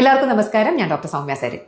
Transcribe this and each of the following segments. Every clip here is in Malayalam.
എല്ലാവർക്കും നമസ്കാരം. ഞാൻ ഡോക്ടർ സൗമ്യ സരിൻ.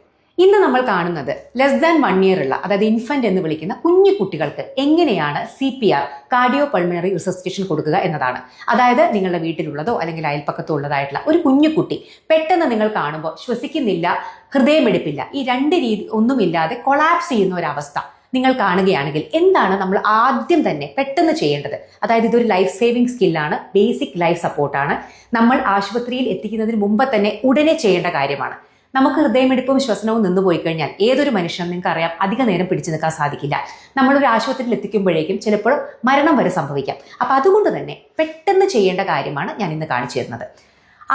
ഇന്ന് നമ്മൾ കാണുന്നത് ലെസ് ദാൻ വൺ ഇയർ ഉള്ള അതായത് ഇൻഫന്റ് എന്ന് വിളിക്കുന്ന കുഞ്ഞു കുട്ടികൾക്ക് എങ്ങനെയാണ് C P R cardio pulmonary resuscitation കൊടുക്കുക എന്നതാണ്. അതായത് നിങ്ങളുടെ വീട്ടിലുള്ളതോ അല്ലെങ്കിൽ അയൽപ്പക്കത്തോ ഉള്ളതായിട്ടുള്ള ഒരു കുഞ്ഞു കുട്ടി പെട്ടെന്ന് നിങ്ങൾ കാണുമ്പോൾ ശ്വസിക്കുന്നില്ല ഹൃദയമെടുപ്പില്ല ഈ രണ്ട് രീതി ഒന്നുമില്ലാതെ കൊളാപ്സ് ചെയ്യുന്ന ഒരു അവസ്ഥ. നിങ്ങൾ കാണുകയാണെങ്കിൽ എന്താണ് നമ്മൾ ആദ്യം തന്നെ പെട്ടെന്ന് ചെയ്യേണ്ടത്? അതായത് ഇതൊരു ലൈഫ് സേവിങ് സ്കില്ലാണ് ബേസിക് ലൈഫ് സപ്പോർട്ടാണ് നമ്മൾ ആശുപത്രിയിൽ എത്തിക്കുന്നതിന് മുമ്പ് തന്നെ ഉടനെ ചെയ്യേണ്ട കാര്യമാണ്. നമുക്ക് ഹൃദയമിടിപ്പും ശ്വസനവും നിന്ന് പോയി കഴിഞ്ഞാൽ ഏതൊരു മനുഷ്യനും നിങ്ങൾക്ക് അറിയാം അധിക നേരം പിടിച്ചു നിൽക്കാൻ സാധിക്കില്ല. നമ്മളൊരു ആശുപത്രിയിൽ എത്തിക്കുമ്പോഴേക്കും ചിലപ്പോൾ മരണം വരെ സംഭവിക്കാം. അപ്പം അതുകൊണ്ട് തന്നെ പെട്ടെന്ന് ചെയ്യേണ്ട കാര്യമാണ് ഞാൻ ഇന്ന് കാണിച്ചു തരുന്നത്.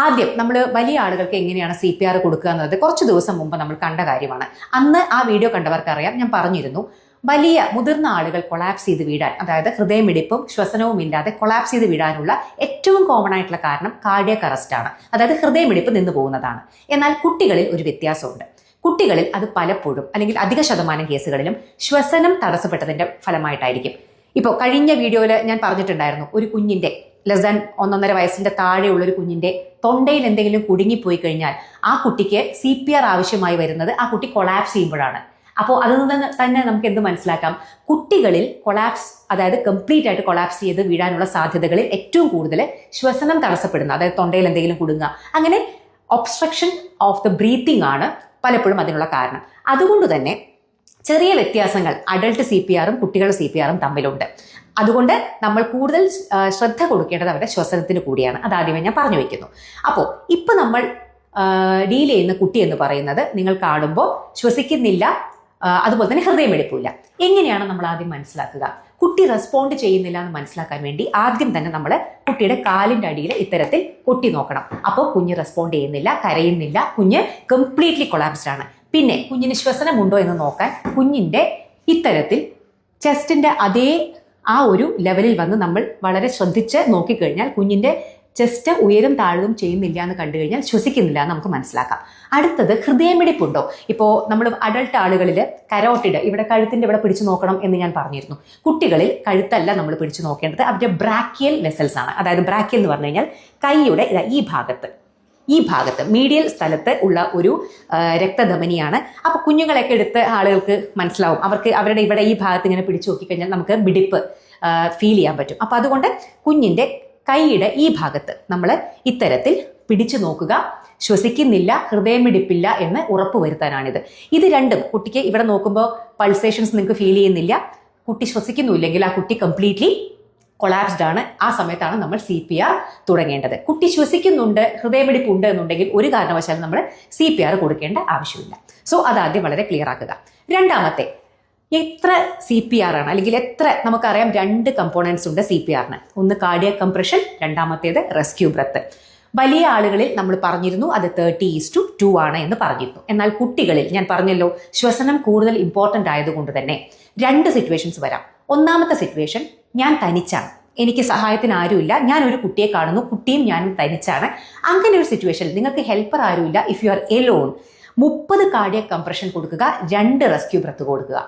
ആദ്യം നമ്മൾ വലിയ ആളുകൾക്ക് എങ്ങനെയാണ് സി പി ആർ കൊടുക്കുക എന്നത് കുറച്ച് ദിവസം മുമ്പ് നമ്മൾ കണ്ട കാര്യമാണ്. അന്ന് ആ വീഡിയോ കണ്ടവർക്കറിയാം ഞാൻ പറഞ്ഞിരുന്നു. വലിയ മുതിർന്ന ആളുകൾ കൊളാപ്സ് ചെയ്ത് വീഴാൻ അതായത് ഹൃദയമിടിപ്പും ശ്വസനവും ഇല്ലാതെ കൊളാപ്സ് ചെയ്ത് വീഴാനുള്ള ഏറ്റവും കോമൺ ആയിട്ടുള്ള കാരണം കാർഡിയക് അറസ്റ്റ് ആണ്. അതായത് ഹൃദയമിടിപ്പ് നിന്നു പോകുന്നതാണ്. എന്നാൽ കുട്ടികളിൽ ഒരു വ്യത്യാസമുണ്ട്. കുട്ടികളിൽ അത് പലപ്പോഴും അല്ലെങ്കിൽ അധിക ശതമാനം കേസുകളിലും ശ്വസനം തടസ്സപ്പെട്ടതിന്റെ ഫലമായിട്ടായിരിക്കും. ഇപ്പോൾ കഴിഞ്ഞ വീഡിയോയിൽ ഞാൻ പറഞ്ഞിട്ടുണ്ടായിരുന്നു ഒരു കുഞ്ഞിന്റെ ലെസ് ദാൻ ഒന്നൊന്നര വയസ്സിന്റെ താഴെയുള്ള ഒരു കുഞ്ഞിന്റെ തൊണ്ടയിൽ എന്തെങ്കിലും കുടുങ്ങിപ്പോയി കഴിഞ്ഞാൽ ആ കുട്ടിക്ക് സി പി ആർ ആവശ്യമായി വരുന്നത് ആ കുട്ടി കൊളാപ്സ് ചെയ്യുമ്പോഴാണ്. അപ്പോൾ അതിൽ നിന്ന് തന്നെ നമുക്ക് എന്ത് മനസ്സിലാക്കാം? കുട്ടികളിൽ കൊളാപ്സ് അതായത് കംപ്ലീറ്റ് ആയിട്ട് കൊളാപ്സ് ചെയ്ത് വീഴാനുള്ള സാധ്യതകളിൽ ഏറ്റവും കൂടുതൽ ശ്വസനം തടസ്സപ്പെടുന്ന അതായത് തൊണ്ടയിൽ എന്തെങ്കിലും കുടുങ്ങുക. അങ്ങനെ ഒബ്സ്ട്രക്ഷൻ ഓഫ് ദ ബ്രീത്തിങ് ആണ് പലപ്പോഴും അതിനുള്ള കാരണം. അതുകൊണ്ട് തന്നെ ചെറിയ വ്യത്യാസങ്ങൾ അഡൾട്ട് സി പി ആറും കുട്ടികളുടെ സി പി ആറും തമ്മിലുണ്ട്. അതുകൊണ്ട് നമ്മൾ കൂടുതൽ ശ്രദ്ധ കൊടുക്കേണ്ടത് അവരുടെ ശ്വസനത്തിന് കൂടിയാണ്. അത് ആദ്യമേ ഞാൻ പറഞ്ഞു വയ്ക്കുന്നു അപ്പോൾ ഇപ്പം നമ്മൾ ഡീൽ ചെയ്യുന്ന കുട്ടി എന്ന് പറയുന്നത് നിങ്ങൾ കാണുമ്പോൾ ശ്വസിക്കുന്നില്ല അതുപോലെ തന്നെ ഹൃദയമെടുപ്പില്ല. എങ്ങനെയാണ് നമ്മൾ ആദ്യം മനസ്സിലാക്കുക? കുട്ടി റെസ്പോണ്ട് ചെയ്യുന്നില്ല എന്ന് മനസ്സിലാക്കാൻ വേണ്ടി ആദ്യം തന്നെ നമ്മൾ കുട്ടിയുടെ കാലിന്റെ അടിയിൽ ഇത്തരത്തിൽ കൊട്ടി നോക്കണം. അപ്പോൾ കുഞ്ഞ് റെസ്പോണ്ട് ചെയ്യുന്നില്ല കരയുന്നില്ല കുഞ്ഞ് കംപ്ലീറ്റ്ലി കൊളാപ്സ്ഡ് ആണ്. പിന്നെ കുഞ്ഞിന് ശ്വസനമുണ്ടോ എന്ന് നോക്കാൻ കുഞ്ഞിന്റെ ഇത്തരത്തിൽ ചെസ്റ്റിന്റെ അതേ ആ ഒരു ലെവലിൽ വന്ന് നമ്മൾ വളരെ ശ്രദ്ധിച്ച് നോക്കിക്കഴിഞ്ഞാൽ കുഞ്ഞിന്റെ ചെസ്റ്റ് ഉയരും താഴ്വും ചെയ്യുന്നില്ല എന്ന് കണ്ടു കഴിഞ്ഞാൽ ശ്വസിക്കുന്നില്ല എന്ന് നമുക്ക് മനസ്സിലാക്കാം. അടുത്തത് ഹൃദയമിടിപ്പുണ്ടോ? ഇപ്പോൾ നമ്മൾ അഡൾട്ട് ആളുകളിൽ കരോട്ടിഡ് ഇവിടെ കഴുത്തിന്റെ ഇവിടെ പിടിച്ചു നോക്കണം എന്ന് ഞാൻ പറഞ്ഞിരുന്നു. കുട്ടികളിൽ കഴുത്തല്ല നമ്മൾ പിടിച്ചു നോക്കേണ്ടത്. അവരുടെ ബ്രാക്കിയൽ വെസൽസ് ആണ്. അതായത് ബ്രാക്കിയൽ എന്ന് പറഞ്ഞു കഴിഞ്ഞാൽ കൈയുടെ ഈ ഭാഗത്ത്. ഈ ഭാഗത്ത് മീഡിയൽ സ്ഥലത്ത് ഉള്ള ഒരു രക്തധമനിയാണ്. അപ്പോൾ കുഞ്ഞുങ്ങളെയൊക്കെ എടുത്ത് ആളുകൾക്ക് മനസ്സിലാവും. അവർക്ക് അവരുടെ ഇവിടെ ഈ ഭാഗത്ത് ഇങ്ങനെ പിടിച്ചു നോക്കിക്കഴിഞ്ഞാൽ നമുക്ക് മിടിപ്പ് ഫീൽ ചെയ്യാൻ പറ്റും. അപ്പോൾ അതുകൊണ്ട് കുഞ്ഞിന്റെ കൈയുടെ ഈ ഭാഗത്ത് നമ്മൾ ഇത്തരത്തിൽ പിടിച്ചു നോക്കുക. ശ്വസിക്കുന്നില്ല ഹൃദയമിടിപ്പില്ല എന്ന് ഉറപ്പ് വരുത്താനാണിത്. ഇത് രണ്ടും കുട്ടിക്ക് ഇവിടെ നോക്കുമ്പോൾ പൾസേഷൻസ് നിങ്ങൾക്ക് ഫീൽ ചെയ്യുന്നില്ല. കുട്ടി ശ്വസിക്കുന്നില്ലെങ്കിൽ ആ കുട്ടി കംപ്ലീറ്റ്ലി കൊളാപ്സ്ഡ് ആണ്. ആ സമയത്താണ് നമ്മൾ സി പി ആർ തുടങ്ങേണ്ടത്. കുട്ടി ശ്വസിക്കുന്നുണ്ട് ഹൃദയമിടിപ്പ് ഉണ്ട് എന്നുണ്ടെങ്കിൽ ഒരു കാരണവശാലും നമ്മൾ സി പി ആർ കൊടുക്കേണ്ട ആവശ്യമില്ല. സോ അതാദ്യം വളരെ ക്ലിയർ ആക്കുക. രണ്ടാമത്തെ എത്ര സി പി ആർ ആണ്? അല്ലെങ്കിൽ എത്ര നമുക്കറിയാം രണ്ട് കമ്പോണൻസ് ഉണ്ട് സി പി ആറിന് ഒന്ന് കാർഡിയ കംപ്രഷൻ രണ്ടാമത്തേത് റെസ്ക്യൂ ബ്രത്ത് വലിയ ആളുകളിൽ നമ്മൾ പറഞ്ഞിരുന്നു അത് തേർട്ടി ഈസ് ടു ടു ആണ് എന്ന് പറഞ്ഞിരുന്നു. എന്നാൽ കുട്ടികളിൽ ഞാൻ പറഞ്ഞല്ലോ ശ്വസനം കൂടുതൽ ഇമ്പോർട്ടന്റ് ആയതുകൊണ്ട് തന്നെ രണ്ട് സിറ്റുവേഷൻസ് വരാം. ഒന്നാമത്തെ സിറ്റുവേഷൻ ഞാൻ തനിച്ചാണ്. എനിക്ക് സഹായത്തിന് ആരുമില്ല. ഞാൻ ഒരു കുട്ടിയെ കാണുന്നു. കുട്ടിയും ഞാനും തനിച്ചാണ്. അങ്ങനെ ഒരു സിറ്റുവേഷനിൽ നിങ്ങൾക്ക് ഹെൽപ്പർ ആരുമില്ല ഇഫ് യു ആർ എലോൺ മുപ്പത് കാർഡിയ കംപ്രഷൻ കൊടുക്കുക രണ്ട് റെസ്ക്യൂ ബ്രത്ത് കൊടുക്കുക.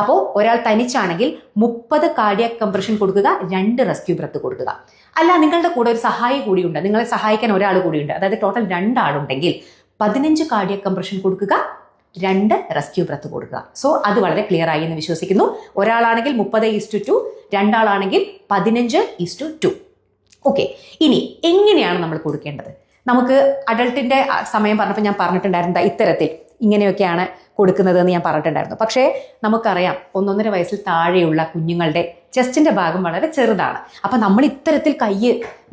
അപ്പോൾ ഒരാൾ തനിച്ചാണെങ്കിൽ മുപ്പത് കാർഡിയക് കംപ്രഷൻ കൊടുക്കുക രണ്ട് റെസ്ക്യൂ ബ്രത്ത് കൊടുക്കുക. അല്ല നിങ്ങളുടെ കൂടെ ഒരു സഹായി കൂടിയുണ്ട്. നിങ്ങളെ സഹായിക്കാൻ ഒരാൾ കൂടിയുണ്ട്. അതായത് ടോട്ടൽ രണ്ടാളുണ്ടെങ്കിൽ പതിനഞ്ച് കാർഡിയക് കംപ്രഷൻ കൊടുക്കുക രണ്ട് റെസ്ക്യൂ ബ്രത്ത് കൊടുക്കുക. സോ അത് വളരെ ക്ലിയർ ആയി എന്ന് വിശ്വസിക്കുന്നു. ഒരാളാണെങ്കിൽ മുപ്പത് ഈസ് ടു രണ്ടാളാണെങ്കിൽ പതിനഞ്ച് ഈസ് ടു ഓക്കെ ഇനി എങ്ങനെയാണ് നമ്മൾ കൊടുക്കേണ്ടത്? നമുക്ക് അഡൾട്ടിന്റെ സമയം പറഞ്ഞപ്പോൾ ഞാൻ പറഞ്ഞിട്ടുണ്ടായിരുന്ന ഇത്തരത്തിൽ. ഇങ്ങനെയൊക്കെയാണ് കൊടുക്കുന്നത് എന്ന് ഞാൻ പറഞ്ഞിട്ടുണ്ടായിരുന്നു. പക്ഷേ നമുക്കറിയാം ഒന്നൊന്നര വയസ്സിൽ താഴെയുള്ള കുഞ്ഞുങ്ങളുടെ ചെസ്റ്റിന്റെ ഭാഗം വളരെ ചെറുതാണ്. അപ്പം നമ്മൾ ഇത്തരത്തിൽ കൈ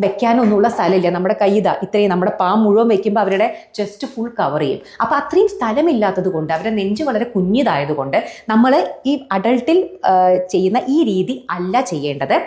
വെക്കാനൊന്നുമുള്ള സ്ഥലമില്ല. നമ്മുടെ കൈ ഇതാ ഇത്രയും നമ്മുടെ പാം മുഴുവൻ വെക്കുമ്പോൾ അവരുടെ ചെസ്റ്റ് ഫുൾ കവർ ചെയ്യും. അപ്പോൾ അത്രയും സ്ഥലമില്ലാത്തത് കൊണ്ട് അവരുടെ നെഞ്ച് വളരെ കുഞ്ഞിതായതുകൊണ്ട് നമ്മൾ ഈ അഡൾട്ടിൽ ചെയ്യുന്ന ഈ രീതി അല്ല ചെയ്യേണ്ടത്.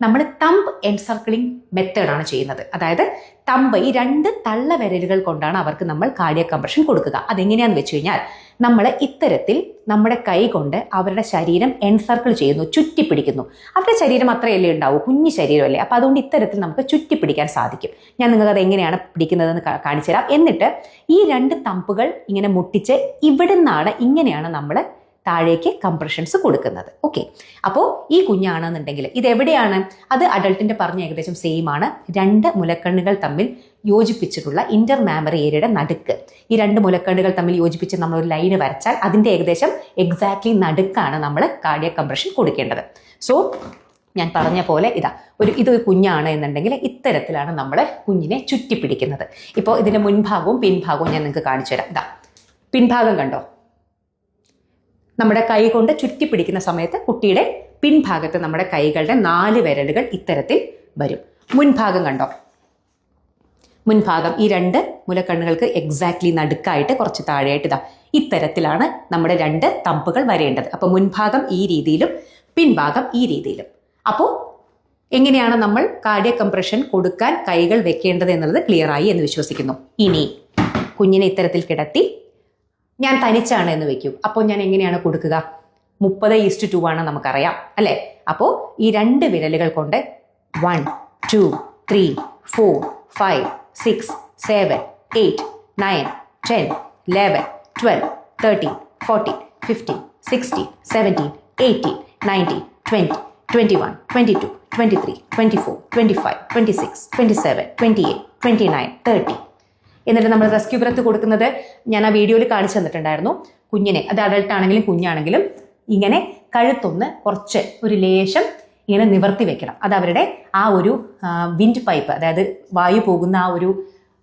നമ്മൾ തമ്പ് എൻസർക്കിളിംഗ് മെത്തേഡാണ് ചെയ്യുന്നത്. അതായത് തമ്പ് ഈ രണ്ട് തള്ള വിരലുകൾ കൊണ്ടാണ് അവർക്ക് നമ്മൾ കാർഡിയ കംപ്രഷൻ കൊടുക്കുക. അതെങ്ങനെയാന്ന് വെച്ച് കഴിഞ്ഞാൽ നമ്മൾ ഇത്തരത്തിൽ നമ്മുടെ കൈ കൊണ്ട് അവരുടെ ശരീരം എൻസർക്കിൾ ചെയ്യുന്നു ചുറ്റിപ്പിടിക്കുന്നു. അവരുടെ ശരീരം അത്രയല്ലേ ഉണ്ടാവൂ? കുഞ്ഞു ശരീരമല്ലേ? അപ്പോൾ അതുകൊണ്ട് ഇത്തരത്തിൽ നമുക്ക് ചുറ്റിപ്പിടിക്കാൻ സാധിക്കും. ഞാൻ നിങ്ങൾക്ക് അത് എങ്ങനെയാണ് പിടിക്കുന്നതെന്ന് കാണിച്ചു തരാം. എന്നിട്ട് ഈ രണ്ട് തമ്പുകൾ ഇങ്ങനെ മുട്ടിച്ച് ഇവിടുന്നാണ് ഇങ്ങനെയാണ് നമ്മൾ താഴേക്ക് കംപ്രഷൻസ് കൊടുക്കുന്നത്. ഓക്കെ അപ്പോൾ ഈ കുഞ്ഞാണെന്നുണ്ടെങ്കിൽ ഇത് എവിടെയാണ് അത് അഡൾട്ടിന്റെ പറഞ്ഞ ഏകദേശം സെയിം ആണ്. രണ്ട് മുലക്കണ്ണുകൾ തമ്മിൽ യോജിപ്പിച്ചിട്ടുള്ള ഇന്റർ മാമറി ഏരിയയുടെ നടുക്ക്. ഈ രണ്ട് മുലക്കണ്ണുകൾ തമ്മിൽ യോജിപ്പിച്ച് നമ്മൾ ഒരു ലൈന് വരച്ചാൽ അതിന്റെ ഏകദേശം എക്സാക്ട്ലി നടുക്കാണ് നമ്മൾ കാർഡിയ കംപ്രഷൻ കൊടുക്കേണ്ടത്. സോ ഞാൻ പറഞ്ഞ പോലെ ഇതാ ഒരു ഇതൊരു കുഞ്ഞാണ് എന്നുണ്ടെങ്കിൽ ഇത്തരത്തിലാണ് നമ്മൾ കുഞ്ഞിനെ ചുറ്റിപ്പിടിക്കുന്നത്. ഇപ്പോൾ ഇതിന്റെ മുൻഭാഗവും പിൻഭാഗവും ഞാൻ നിങ്ങൾക്ക് കാണിച്ചു തരാം ഇതാ പിൻഭാഗം കണ്ടോ? നമ്മുടെ കൈ കൊണ്ട് ചുറ്റി പിടിക്കുന്ന സമയത്ത് കുട്ടിയുടെ പിൻഭാഗത്ത് നമ്മുടെ കൈകളുടെ നാല് വിരലുകൾ ഇത്തരത്തിൽ വരും. മുൻഭാഗം കണ്ടോ? മുൻഭാഗം ഈ രണ്ട് മുലക്കണ്ണുകൾക്ക് എക്സാക്ട്ലി നടുക്കായിട്ട് കുറച്ച് താഴെയായിട്ട് ഇതാ. ഇത്തരത്തിലാണ് നമ്മുടെ രണ്ട് തമ്പുകൾ വരേണ്ടത്. അപ്പോൾ മുൻഭാഗം ഈ രീതിയിലും പിൻഭാഗം ഈ രീതിയിലും. അപ്പോൾ എങ്ങനെയാണ് നമ്മൾ കാർഡിയ കംപ്രഷൻ കൊടുക്കാൻ കൈകൾ വെക്കേണ്ടത് എന്നുള്ളത് ക്ലിയർ ആയി എന്ന് വിശ്വസിക്കുന്നു. ഇനി കുഞ്ഞിനെ ഇത്തരത്തിൽ കിടത്തി ഞാൻ തനിച്ചാണ് എന്ന് വെക്കും. അപ്പോൾ ഞാൻ എങ്ങനെയാണ് കൊടുക്കുക? മുപ്പത് ഈസ്റ്റ് ടു ആണ് നമുക്കറിയാം അല്ലേ? അപ്പോൾ ഈ രണ്ട് വിരലുകൾ കൊണ്ട് one two three four five six seven eight nine ten eleven twelve thirteen fourteen fifteen sixteen seventeen eighteen nineteen twenty twenty one twenty two twenty three twenty four twenty five twenty six twenty seven twenty eight twenty nine thirty എന്നിട്ട് നമ്മൾ റെസ്ക്യൂ ബ്രത്ത് കൊടുക്കുന്നത് ഞാൻ ആ വീഡിയോയിൽ കാണിച്ചു തന്നിട്ടുണ്ടായിരുന്നു. കുഞ്ഞിനെ അത് അഡൾട്ട് ആണെങ്കിലും കുഞ്ഞാണെങ്കിലും ഇങ്ങനെ കഴുത്തൊന്ന് കുറച്ച് ഒരു ലേശം ഇങ്ങനെ നിവർത്തി വെക്കണം. അത് അവരുടെ ആ ഒരു വിൻഡ് പൈപ്പ് അതായത് വായു പോകുന്ന ആ ഒരു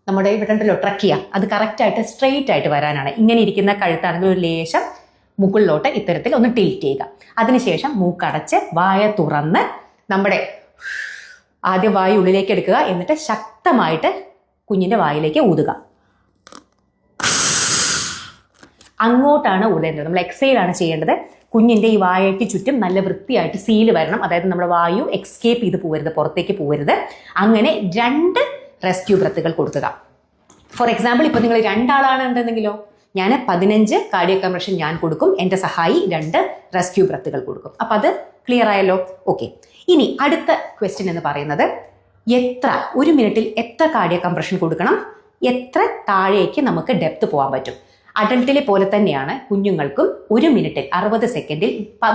നമ്മുടെ ഇവിടെ ഉണ്ടല്ലോ ട്രക്കിയ അത് കറക്റ്റായിട്ട് സ്ട്രെയിറ്റ് ആയിട്ട് വരാനാണ്. ഇങ്ങനെ ഇരിക്കുന്ന കഴുത്താണെങ്കിൽ ഒരു ലേശം മുകളിലോട്ട് ഇത്തരത്തിൽ ഒന്ന് ടിൽറ്റ് ചെയ്യുക. അതിനുശേഷം മൂക്കടച്ച് വായ തുറന്ന് നമ്മുടെ ആദ്യം വായു ഉള്ളിലേക്ക് എടുക്കുക. എന്നിട്ട് ശക്തമായിട്ട് കുഞ്ഞിന്റെ വായിലേക്ക് ഊതുക. അങ്ങോട്ടാണ് ഊതേണ്ടത്. നമ്മൾ എക്സൈലാണ് ചെയ്യേണ്ടത്. കുഞ്ഞിന്റെ ഈ വായയ്ക്ക് ചുറ്റും നല്ല വൃത്തിയായിട്ട് സീൽ വരണം. അതായത് നമ്മുടെ വായു എക്സ്കേപ്പ് ചെയ്ത് പോകരുത് പുറത്തേക്ക് പോകരുത് അങ്ങനെ രണ്ട് റെസ്ക്യൂ ബ്രത്തുകൾ കൊടുക്കുക. ഫോർ എക്സാമ്പിൾ ഇപ്പം നിങ്ങൾ രണ്ടാളാണ് ഉണ്ടെന്നെങ്കിലോ ഞാൻ പതിനഞ്ച് കാർഡിയോ കംപ്രഷൻ ഞാൻ കൊടുക്കും എന്റെ സഹായി രണ്ട് റെസ്ക്യൂ ബ്രത്തുകൾ കൊടുക്കും. അപ്പം അത് ക്ലിയർ ആയല്ലോ? ഓക്കെ ഇനി അടുത്ത ക്വസ്റ്റ്യൻ എന്ന് പറയുന്നത് എത്ര ഒരു മിനിറ്റിൽ എത്ര കാർഡിയ കംപ്രഷൻ കൊടുക്കണം? എത്ര താഴേക്ക് നമുക്ക് ഡെപ്ത് പോകാൻ പറ്റും? അഡൽട്ടിലെ പോലെ തന്നെയാണ് കുഞ്ഞുങ്ങൾക്കും ഒരു മിനിറ്റിൽ അറുപത് സെക്കൻഡിൽ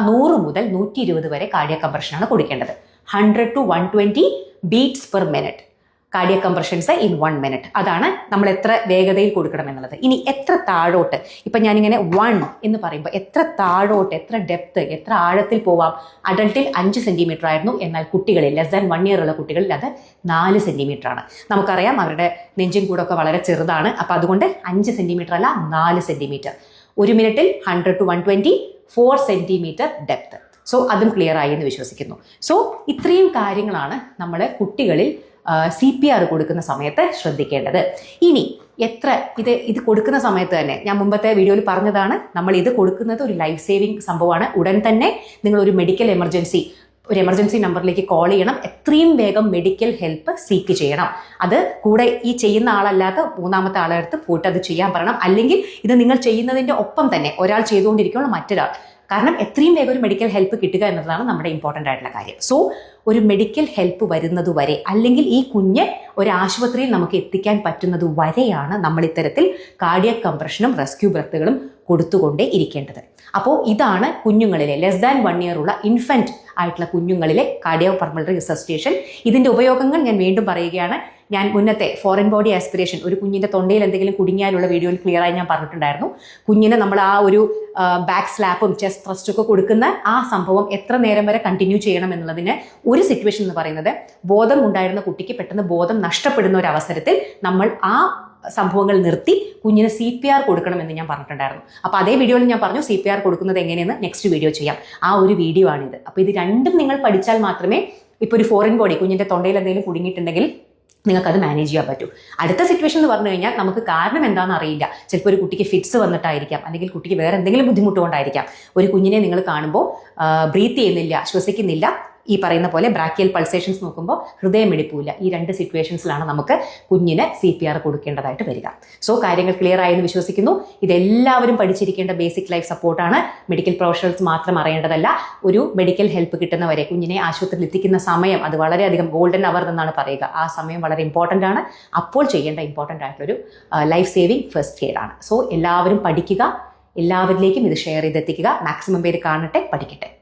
നൂറ് മുതൽ നൂറ്റി ഇരുപത് വരെ കാർഡിയ കംപ്രഷനാണ് കൊടുക്കേണ്ടത്. Hundred to one twenty beats per minute cardiac compressions in one minute അതാണ് നമ്മൾ എത്ര വേഗതയിൽ കൊടുക്കണം എന്നുള്ളത്. ഇനി എത്ര താഴോട്ട് ഇപ്പം ഞാനിങ്ങനെ വൺ എന്ന് പറയുമ്പോൾ എത്ര താഴോട്ട് എത്ര ഡെപ്ത് എത്ര ആഴത്തിൽ പോവാം? അഡൾട്ടിൽ അഞ്ച് സെന്റിമീറ്റർ ആയിരുന്നു. എന്നാൽ കുട്ടികളിൽ ലെസ് ദാൻ വൺ ഇയർ ഉള്ള കുട്ടികളിൽ അത് നാല് സെന്റിമീറ്റർ ആണ്. നമുക്കറിയാം അവരുടെ നെഞ്ചിൻ കൂടൊക്കെ വളരെ ചെറുതാണ്. അപ്പോൾ അതുകൊണ്ട് അഞ്ച് സെന്റിമീറ്റർ അല്ല നാല് സെന്റിമീറ്റർ ഒരു മിനിറ്റിൽ hundred to one twenty four centimetre depth so അതും ക്ലിയർ ആയി എന്ന് വിശ്വസിക്കുന്നു. സോ ഇത്രയും കാര്യങ്ങളാണ് നമ്മൾ കുട്ടികളിൽ സി പി ആർ കൊടുക്കുന്ന സമയത്ത് ശ്രദ്ധിക്കേണ്ടത്. ഇനി എത്ര ഇത് ഇത് കൊടുക്കുന്ന സമയത്ത് തന്നെ ഞാൻ മുമ്പത്തെ വീഡിയോയിൽ പറഞ്ഞതാണ് നമ്മൾ ഇത് കൊടുക്കുന്നത് ഒരു ലൈഫ് സേവിങ് സംഭവമാണ്. ഉടൻ തന്നെ നിങ്ങൾ ഒരു മെഡിക്കൽ എമർജൻസി ഒരു എമർജൻസി നമ്പറിലേക്ക് കോൾ ചെയ്യണം. എത്രയും വേഗം മെഡിക്കൽ ഹെൽപ്പ് സീക്ക് ചെയ്യണം. അത് കൂടെ ഈ ചെയ്യുന്ന ആളല്ലാത്ത മൂന്നാമത്തെ ആളെടുത്ത് പോയിട്ട് അത് ചെയ്യാൻ പറയണം. അല്ലെങ്കിൽ ഇത് നിങ്ങൾ ചെയ്യുന്നതിന്റെ ഒപ്പം തന്നെ ഒരാൾ ചെയ്തുകൊണ്ടിരിക്കുകയുള്ള മറ്റൊരാൾ കാരണം എത്രയും വേഗം ഒരു മെഡിക്കൽ ഹെൽപ്പ് കിട്ടുക എന്നതാണ് നമ്മുടെ ഇമ്പോർട്ടന്റ് ആയിട്ടുള്ള കാര്യം. സോ ഒരു മെഡിക്കൽ ഹെൽപ്പ് വരുന്നത് വരെ അല്ലെങ്കിൽ ഈ കുഞ്ഞ് ഒരു ആശുപത്രിയിൽ നമുക്ക് എത്തിക്കാൻ പറ്റുന്നത് വരെയാണ് നമ്മൾ ഇത്തരത്തിൽ കാർഡിയക് കംപ്രഷനും റെസ്ക്യൂ ബ്രത്തുകളും കൊടുത്തുകൊണ്ടേ ഇരിക്കേണ്ടത്. അപ്പോൾ ഇതാണ് കുഞ്ഞുങ്ങളിലെ ലെസ് ദാൻ വൺ ഇയർ ഉള്ള ഇൻഫന്റ് ആയിട്ടുള്ള കുഞ്ഞുങ്ങളിലെ കാർഡിയോ പർമലറി റിസസ്റ്റേഷൻ ഇതിന്റെ ഉപയോഗങ്ങൾ ഞാൻ വീണ്ടും പറയുകയാണ്. ഞാൻ മുന്നത്തെ ഫോറിൻ ബോഡി ആസ്പിറേഷൻ ഒരു കുഞ്ഞിന്റെ തൊണ്ടയിൽ എന്തെങ്കിലും കുടുങ്ങിയാലുള്ള വീഡിയോയിൽ ക്ലിയർ ആയി ഞാൻ പറഞ്ഞിട്ടുണ്ടായിരുന്നു. കുഞ്ഞിനെ നമ്മൾ ആ ഒരു ബാക്ക് സ്ലാപ്പും ചെസ്റ്റ് ത്രസ്റ്റും ഒക്കെ കൊടുക്കുന്ന ആ സംഭവം എത്ര നേരം വരെ കണ്ടിന്യൂ ചെയ്യണം എന്നുള്ളതിന് ഒരു സിറ്റുവേഷൻ എന്ന് പറയുന്നത് ബോധം ഉണ്ടായിരുന്ന കുട്ടിക്ക് പെട്ടെന്ന് ബോധം നഷ്ടപ്പെടുന്ന ഒരു അവസരത്തിൽ നമ്മൾ ആ സംഭവങ്ങൾ നിർത്തി കുഞ്ഞിന് സി പി ആർ കൊടുക്കണമെന്ന് ഞാൻ പറഞ്ഞിട്ടുണ്ടായിരുന്നു. അപ്പോൾ അതേ വീഡിയോയിൽ ഞാൻ പറഞ്ഞു സി പി ആർ കൊടുക്കുന്നത് എങ്ങനെയെന്ന് നെക്സ്റ്റ് വീഡിയോ ചെയ്യാം. ആ ഒരു വീഡിയോ ആണിത്. അപ്പോൾ ഇത് രണ്ടും നിങ്ങൾ പഠിച്ചാൽ മാത്രമേ ഇപ്പോൾ ഒരു ഫോറിൻ ബോഡി കുഞ്ഞിന്റെ തൊണ്ടയിൽ എന്തെങ്കിലും കുടുങ്ങിയിട്ടുണ്ടെങ്കിൽ നിങ്ങൾക്കത് മാനേജ് ചെയ്യാൻ പറ്റും. അടുത്ത സിറ്റുവേഷൻ എന്ന് പറഞ്ഞു കഴിഞ്ഞാൽ നമുക്ക് കാരണം എന്താണെന്ന് അറിയില്ല. ചിലപ്പോൾ ഒരു കുട്ടിക്ക് ഫിറ്റ്സ് വന്നിട്ടായിരിക്കാം. അല്ലെങ്കിൽ കുട്ടിക്ക് വേറെ എന്തെങ്കിലും ബുദ്ധിമുട്ട് കൊണ്ടായിരിക്കാം. ഒരു കുഞ്ഞിനെ നിങ്ങൾ കാണുമ്പോൾ ബ്രീത്ത് ചെയ്യുന്നില്ല ശ്വസിക്കുന്നില്ല. ഈ പറയുന്ന പോലെ ബ്രാക്കിയൽ പൾസേഷൻസ് നോക്കുമ്പോൾ ഹൃദയമിടിപ്പില്ല ഈ രണ്ട് സിറ്റുവേഷൻസിലാണ് നമുക്ക് കുഞ്ഞിന് സി പി ആർ കൊടുക്കേണ്ടതായിട്ട് വരിക. സോ കാര്യങ്ങൾ ക്ലിയർ ആയെന്ന് വിശ്വസിക്കുന്നു. ഇതെല്ലാവരും പഠിച്ചിരിക്കേണ്ട ബേസിക് ലൈഫ് സപ്പോർട്ടാണ് മെഡിക്കൽ പ്രൊഫഷണൽസ് മാത്രം അറിയേണ്ടതല്ല. ഒരു മെഡിക്കൽ ഹെൽപ്പ് കിട്ടുന്നവരെ കുഞ്ഞിനെ ആശുപത്രിയിൽ എത്തിക്കുന്ന സമയം അത് വളരെയധികം ഗോൾഡൻ അവർ എന്നാണ് പറയുക. ആ സമയം വളരെ ഇമ്പോർട്ടന്റ് ആണ്. അപ്പോൾ ചെയ്യേണ്ട ഇമ്പോർട്ടന്റ് ആയിട്ടൊരു ലൈഫ് സേവിങ് ഫസ്റ്റ് എയ്ഡ് ആണ്. സോ എല്ലാവരും പഠിക്കുക. എല്ലാവരിലേക്കും ഇത് ഷെയർ ചെയ്തെത്തിക്കുക. മാക്സിമം പേര് കാണട്ടെ പഠിക്കട്ടെ.